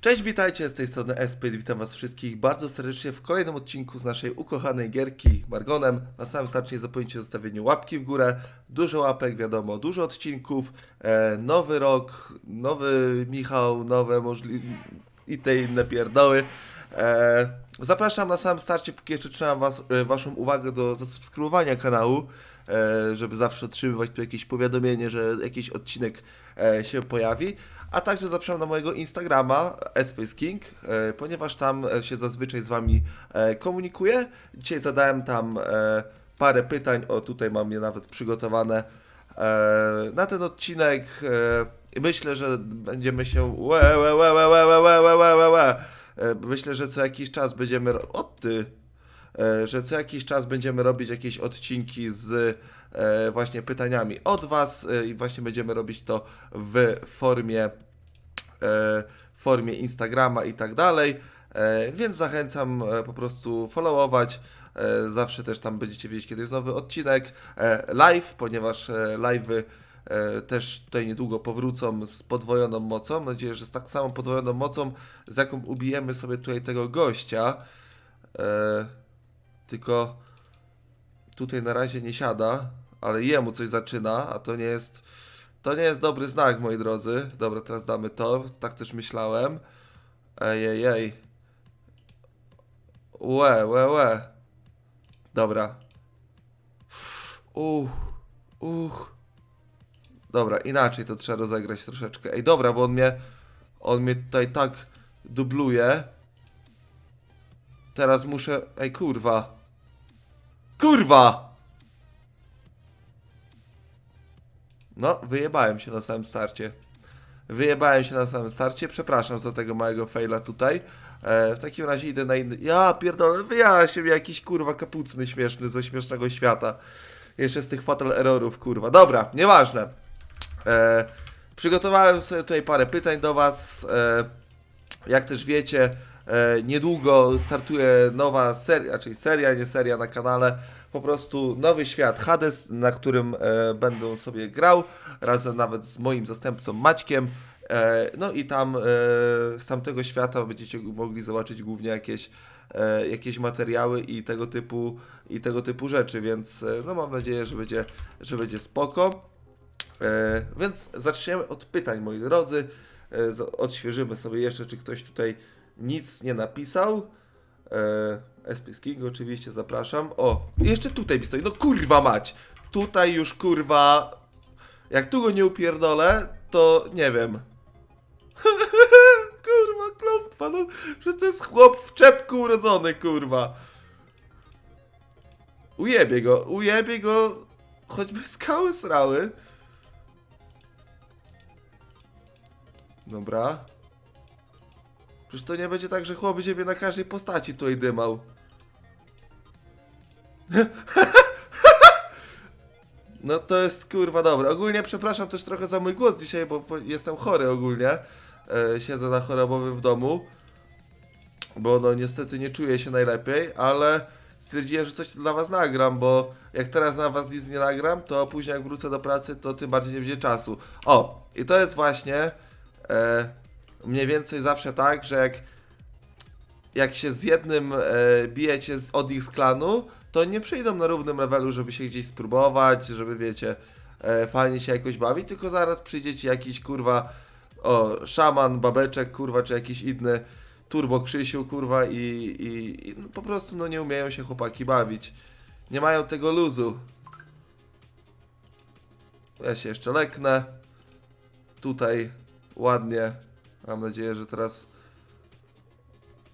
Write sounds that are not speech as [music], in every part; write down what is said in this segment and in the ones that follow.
Cześć, witajcie, z tej strony Espyd, witam was wszystkich bardzo serdecznie w kolejnym odcinku z naszej ukochanej gierki Margonem. Na samym starcie nie zapomnijcie o zostawieniu łapki w górę, dużo łapek, wiadomo, dużo odcinków, e, nowy rok, nowy Michał, nowe możliwe i te inne pierdoły. E, zapraszam na samym starcie, póki jeszcze trzymam was, e, waszą uwagę do zasubskrybowania kanału, żeby zawsze otrzymywać tu jakieś powiadomienie, że jakiś odcinek e, się pojawi. A także zapraszam na mojego Instagrama Space King, e, ponieważ tam e, się zazwyczaj z wami e, komunikuję. Dzisiaj zadałem tam e, parę pytań, o tutaj mam je nawet przygotowane e, na ten odcinek. E, myślę, że będziemy się. E, Myślę, że co jakiś czas będziemy. O ty! E, że co jakiś czas będziemy robić jakieś odcinki z e, właśnie pytaniami od Was e, i właśnie będziemy robić to w formie, w formie Instagrama i tak dalej. Więc zachęcam po prostu followować. Zawsze też tam będziecie wiedzieć, kiedy jest nowy odcinek live, ponieważ live'y też tutaj niedługo powrócą z podwojoną mocą. Mam nadzieję, że z tak samą podwojoną mocą, z jaką ubijemy sobie tutaj tego gościa. Tylko tutaj na razie nie siada, ale jemu coś zaczyna, a to nie jest to nie jest dobry znak, moi drodzy. Dobra, teraz damy to, tak też myślałem. Ej, ej. Łe, łe, łe. Dobra. Uch, uch. Dobra, inaczej to trzeba rozegrać troszeczkę. Ej, dobra, bo on mnie, on mnie tutaj tak dubluje. Teraz muszę, ej, kurwa. Kurwa! No, wyjebałem się na samym starcie. Wyjebałem się na samym starcie, przepraszam za tego małego faila tutaj. E, w takim razie idę na inny... Ja pierdolę, wyjaśnię jakiś kurwa kapucny śmieszny ze śmiesznego świata. Jeszcze z tych fatal errorów, kurwa. Dobra, nieważne. E, przygotowałem sobie tutaj parę pytań do was. E, jak też wiecie, niedługo startuje nowa seria, czyli seria, nie seria na kanale. Po prostu nowy świat Hades, na którym e, będę sobie grał, razem nawet z moim zastępcą Maćkiem. E, no i tam e, z tamtego świata będziecie mogli zobaczyć głównie jakieś, e, jakieś materiały i tego typu i tego typu rzeczy, więc e, no mam nadzieję, że będzie, że będzie spoko. E, więc zaczniemy od pytań, moi drodzy. E, odświeżymy sobie jeszcze, czy ktoś tutaj nic nie napisał. E, King oczywiście zapraszam. O, jeszcze tutaj mi stoi. No kurwa mać! Tutaj już kurwa. Jak tu go nie upierdolę, to nie wiem. [laughs] kurwa, klątwa, no. Że to jest chłop w czepku urodzony, kurwa. Ujebie go, ujebie go. Choćby skały srały. Dobra. Przecież to nie będzie tak, że chłop będzie na każdej postaci tutaj dymał. [laughs] No to jest kurwa dobre. Ogólnie przepraszam też trochę za mój głos dzisiaj, bo bo jestem chory ogólnie. E, siedzę na chorobowym w domu. Bo no niestety nie czuję się najlepiej, ale stwierdziłem, że coś dla was nagram, bo jak teraz na was nic nie nagram, to później jak wrócę do pracy, to tym bardziej nie będzie czasu. O, i to jest właśnie e, mniej więcej zawsze tak, że jak, jak się z jednym e, bijecie z, od ich z klanu, to nie przyjdą na równym levelu, żeby się gdzieś spróbować, żeby wiecie, e, fajnie się jakoś bawić, tylko zaraz przyjdziecie jakiś kurwa, o, szaman, babeczek, kurwa, czy jakiś inny turbo Krzysiu, kurwa, i, i, i no, po prostu no nie umieją się chłopaki bawić. Nie mają tego luzu. Ja się jeszcze leknę. Tutaj ładnie. Mam nadzieję, że teraz.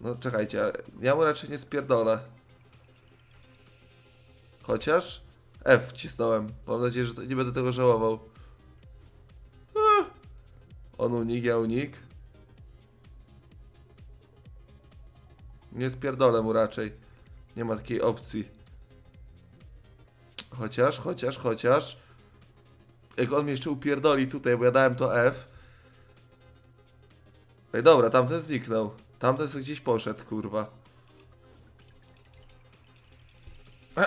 No czekajcie, ja mu raczej nie spierdolę. Chociaż F wcisnąłem. Mam nadzieję, że nie będę tego żałował. On unik, ja unik. Nie spierdolę mu raczej. Nie ma takiej opcji. Chociaż, chociaż, chociaż. Jak on mnie jeszcze upierdoli tutaj, bo ja dałem to F. Ej, dobra, tamten zniknął. Tamten gdzieś poszedł, kurwa. [clears throat]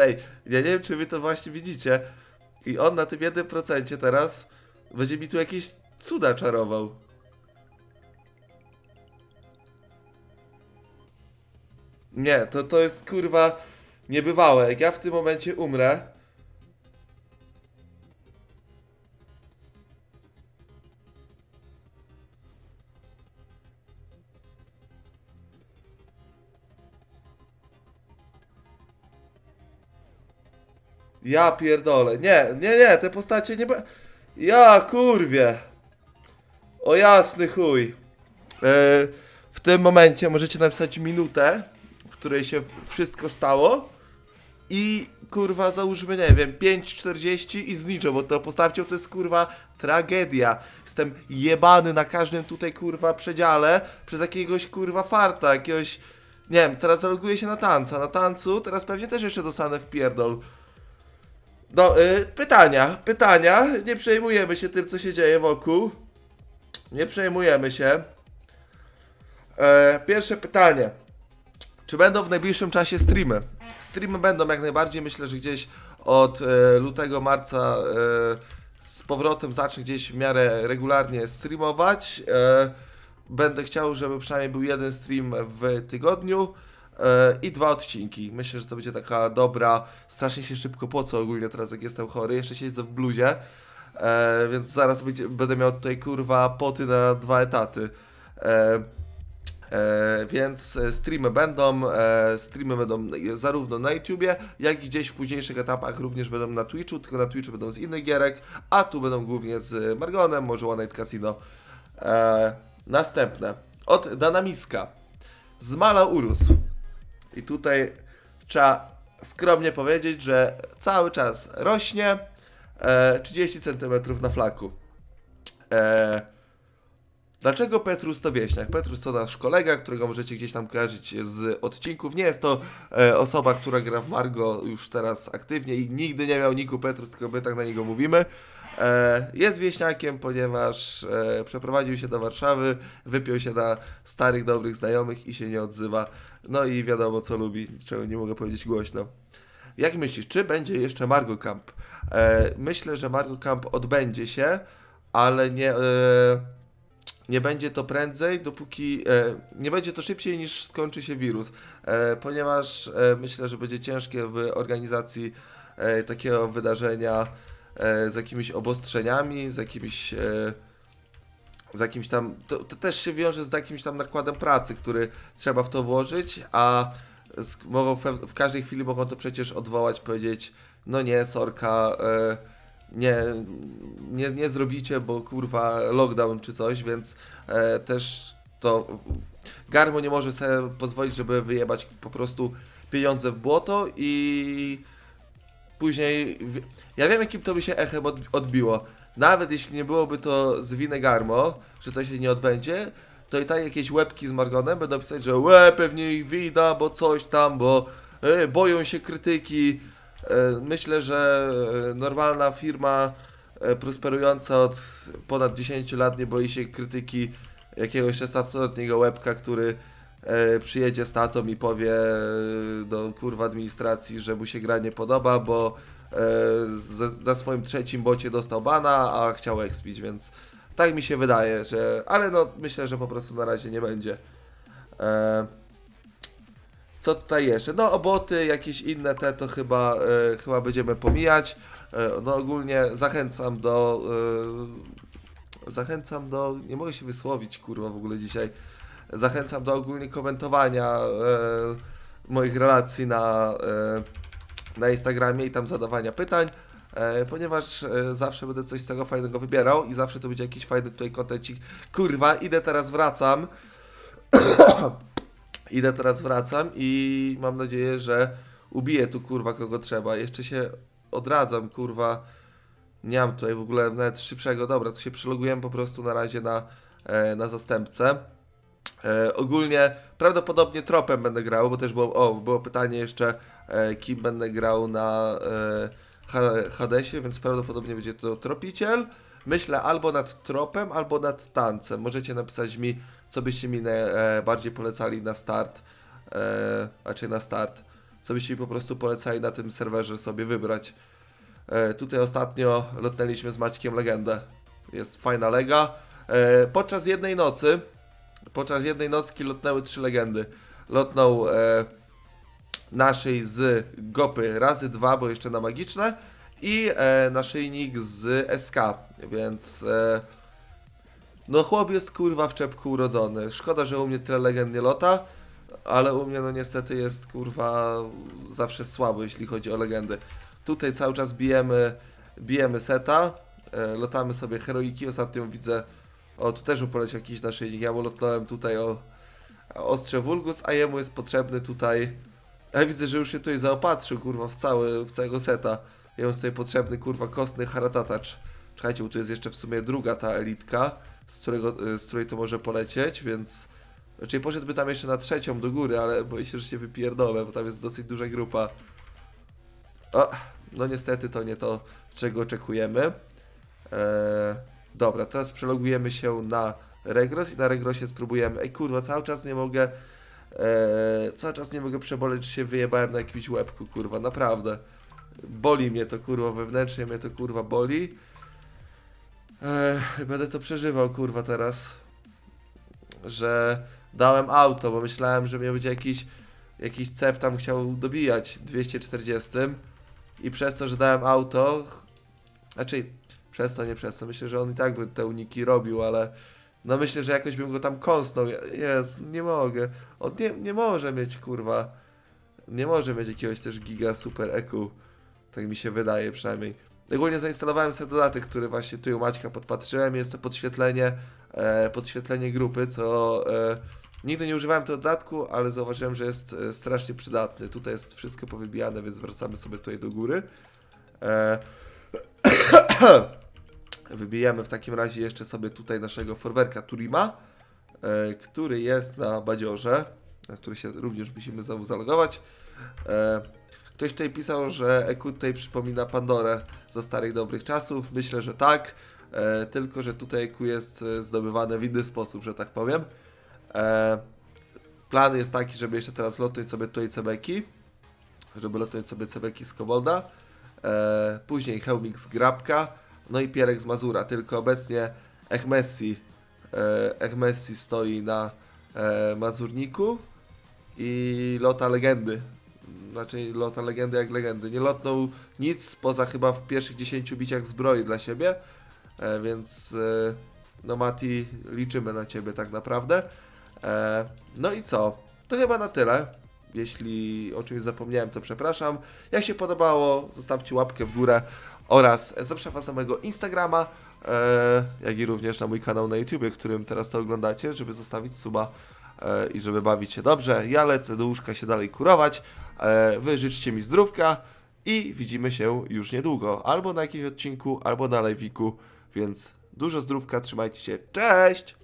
Ej, ja nie wiem, czy wy to właśnie widzicie, I on na tym 1% teraz będzie mi tu jakieś cuda czarował. Nie, to, to jest kurwa niebywałe. Jak ja w tym momencie umrę. Ja pierdolę. Nie, nie, nie, te postacie nie. Ja kurwie. O jasny chuj. E, w tym momencie możecie napisać minutę, w której się wszystko stało. I kurwa, załóżmy, nie wiem, 5.40 i zniczą, bo to postawcie, to jest kurwa tragedia. Jestem jebany na każdym tutaj kurwa przedziale przez jakiegoś kurwa farta, jakiegoś. Nie wiem, teraz zaloguję się na tanca. Na tancu teraz pewnie też jeszcze dostanę w pierdol. No, y, pytania, pytania. Nie przejmujemy się tym, co się dzieje wokół. Nie przejmujemy się. E, pierwsze pytanie. Czy będą w najbliższym czasie streamy? Streamy będą jak najbardziej. Myślę, że gdzieś od e, lutego, marca e, z powrotem zacznę gdzieś w miarę regularnie streamować. E, będę chciał, żeby przynajmniej był jeden stream w tygodniu i dwa odcinki. Myślę, że to będzie taka dobra. Strasznie się szybko po co ogólnie teraz, jak jestem chory. Jeszcze siedzę w bluzie, e, więc zaraz będzie, będę miał tutaj kurwa poty na dwa etaty. E, E, więc e, streamy będą, e, streamy będą zarówno na YouTubie, jak i gdzieś w późniejszych etapach również będą na Twitchu, tylko na Twitchu będą z innych gierek, a tu będą głównie z Margonem, może One Night Casino. E, następne, od Danamiska, z Mala urósł. I tutaj trzeba skromnie powiedzieć, że cały czas rośnie, e, 30 cm na flaku. E, Dlaczego Petrus to wieśniak? Petrus to nasz kolega, którego możecie gdzieś tam kojarzyć z odcinków. Nie jest to e, osoba, która gra w Margo już teraz aktywnie i nigdy nie miał niku Petrus, tylko my tak na niego mówimy. E, jest wieśniakiem, ponieważ e, przeprowadził się do Warszawy, wypiął się na starych, dobrych znajomych i się nie odzywa. No i wiadomo, co lubi, czego nie mogę powiedzieć głośno. Jak myślisz, czy będzie jeszcze Margo Camp? E, myślę, że Margo Camp odbędzie się, ale nie. Nie będzie to prędzej, dopóki e, nie będzie to szybciej niż skończy się wirus, e, ponieważ e, myślę, że będzie ciężkie w organizacji takiego wydarzenia z jakimiś obostrzeniami, z jakimiś e, z jakimś tam, to, to też się wiąże z jakimś tam nakładem pracy, który trzeba w to włożyć, a z, mogą w, w każdej chwili mogą to przecież odwołać, powiedzieć, no nie, sorka, e, nie, nie, nie zrobicie, bo kurwa lockdown czy coś, więc e, też to Garmo nie może sobie pozwolić, żeby wyjebać po prostu pieniądze w błoto i później ja wiem jakim to by się echem od, odbiło. Nawet jeśli nie byłoby to z winy Garmo, że to się nie odbędzie, to i tak jakieś łebki z Margonem będą pisać, że łe, pewnie ich wina, bo coś tam, bo e, boją się krytyki. E, Myślę, że e, normalna firma e, prosperująca od ponad 10 lat nie boi się krytyki jakiegoś 16-letniego łebka, który przyjedzie z tatą i powie e, do kurwa administracji, że mu się gra nie podoba, bo e, na swoim trzecim bocie dostał bana, a chciał expić, więc tak mi się wydaje, że. Ale no myślę, że po prostu na razie nie będzie. E, co tutaj jeszcze? No oboty, jakieś inne te to chyba, e, chyba będziemy pomijać. E, no ogólnie zachęcam do. E, zachęcam do. Nie mogę się wysłowić kurwa w ogóle dzisiaj. Zachęcam do ogólnie komentowania e, moich relacji na, e, na Instagramie i tam zadawania pytań. E, ponieważ e, zawsze będę coś z tego fajnego wybierał i zawsze to będzie jakiś fajny tutaj kontencik. Kurwa, idę teraz, wracam. [coughs] idę teraz, wracam i mam nadzieję, że ubiję tu kurwa kogo trzeba. Jeszcze się odradzam, kurwa. Nie mam tutaj w ogóle nawet szybszego. Dobra, to się przylogujemy po prostu na razie na, e, na zastępcę. E, ogólnie prawdopodobnie tropem będę grał, bo też było, o, było pytanie jeszcze, e, kim będę grał na e, Hadesie, więc prawdopodobnie będzie to tropiciel. Myślę albo nad tropem, albo nad tancem. Możecie napisać mi, co byście mi e, bardziej polecali na start, e, raczej na start. Co byście mi po prostu polecali na tym serwerze sobie wybrać. E, tutaj ostatnio lotnęliśmy z Maćkiem legendę. Jest fajna lega. E, podczas jednej nocy, podczas jednej nocki lotnęły trzy legendy. Lotnął e, naszej z Gopy razy dwa, bo jeszcze na magiczne i e, naszyjnik z SK, więc e, no chłop jest kurwa w czepku urodzony. Szkoda, że u mnie tyle legend nie lota, ale u mnie no niestety jest kurwa zawsze słabo, jeśli chodzi o legendy. Tutaj cały czas bijemy, bijemy seta, e, lotamy sobie heroiki, ostatnio widzę, o tu też poleciał jakiś naszyjnik, ja mu lotnąłem tutaj o ostrze Vulgus, a jemu jest potrzebny tutaj ja widzę, że już się tutaj zaopatrzył, kurwa, w, cały, w całego seta. Jemu jest tutaj potrzebny, kurwa, kostny haratatacz. Czekajcie, bo tu jest jeszcze w sumie druga ta elitka, z, którego, y, z której to może polecieć, więc... Raczej poszedłby tam jeszcze na trzecią do góry, ale boję się, że się wypierdolę, bo tam jest dosyć duża grupa. O, no niestety to nie to, czego oczekujemy. Eee, dobra, teraz przelogujemy się na Regros i na Regrosie spróbujemy... Ej, kurwa, cały czas nie mogę... Eee, cały czas nie mogę przeboleć, czy się wyjebałem na jakimś łebku, kurwa, naprawdę. Boli mnie to, kurwa, wewnętrznie mnie to, kurwa, boli. Eee, będę to przeżywał, kurwa, teraz. Że dałem auto, bo myślałem, że mnie będzie jakiś, jakiś cep tam chciał dobijać 240 i przez to, że dałem auto, znaczy przez to, nie przez to, myślę, że on i tak by te uniki robił, ale no myślę, że jakoś bym go tam kąsnął. Jest, nie mogę. On nie, nie może mieć, kurwa. Nie może mieć jakiegoś też giga super EQ. Tak mi się wydaje przynajmniej. Ogólnie zainstalowałem sobie dodatek, który właśnie tu u Maćka podpatrzyłem. Jest to podświetlenie, e, podświetlenie grupy, co e, nigdy nie używałem tego dodatku, ale zauważyłem, że jest e, strasznie przydatny. Tutaj jest wszystko powybijane, więc wracamy sobie tutaj do góry. E, [clears throat] [coughs] Wybijamy w takim razie jeszcze sobie tutaj naszego forwerka Turima, e, który jest na badziorze, na który się również musimy znowu zalogować. E, ktoś tutaj pisał, że EQ tutaj przypomina Pandorę za starych dobrych czasów. Myślę, że tak, e, tylko że tutaj EQ jest zdobywane w inny sposób, że tak powiem. Plan jest taki, żeby jeszcze teraz lotnąć sobie tutaj cebeki, żeby lotnąć sobie cebeki z Kobolda. Później Hełmik z Grabka, no i Pierek z Mazura, tylko obecnie Ech Messi, e, Ech Messi stoi na e, Mazurniku i lota legendy. Znaczy lota legendy jak legendy. Nie lotnął nic poza chyba w pierwszych 10 biciach zbroi dla siebie, e, więc e, no Mati, liczymy na Ciebie tak naprawdę. No i co? To chyba na tyle. Jeśli o czymś zapomniałem, to przepraszam. Jak się podobało, zostawcie łapkę w górę oraz zapraszam na mojego Instagrama, e, jak i również na mój kanał na YouTube, którym teraz to oglądacie, żeby zostawić suba e, i żeby bawić się dobrze. Ja lecę do łóżka się dalej kurować. E, wy życzcie mi zdrówka i widzimy się już niedługo. Albo na jakimś odcinku, albo na live'iku, więc dużo zdrówka, trzymajcie się. Cześć!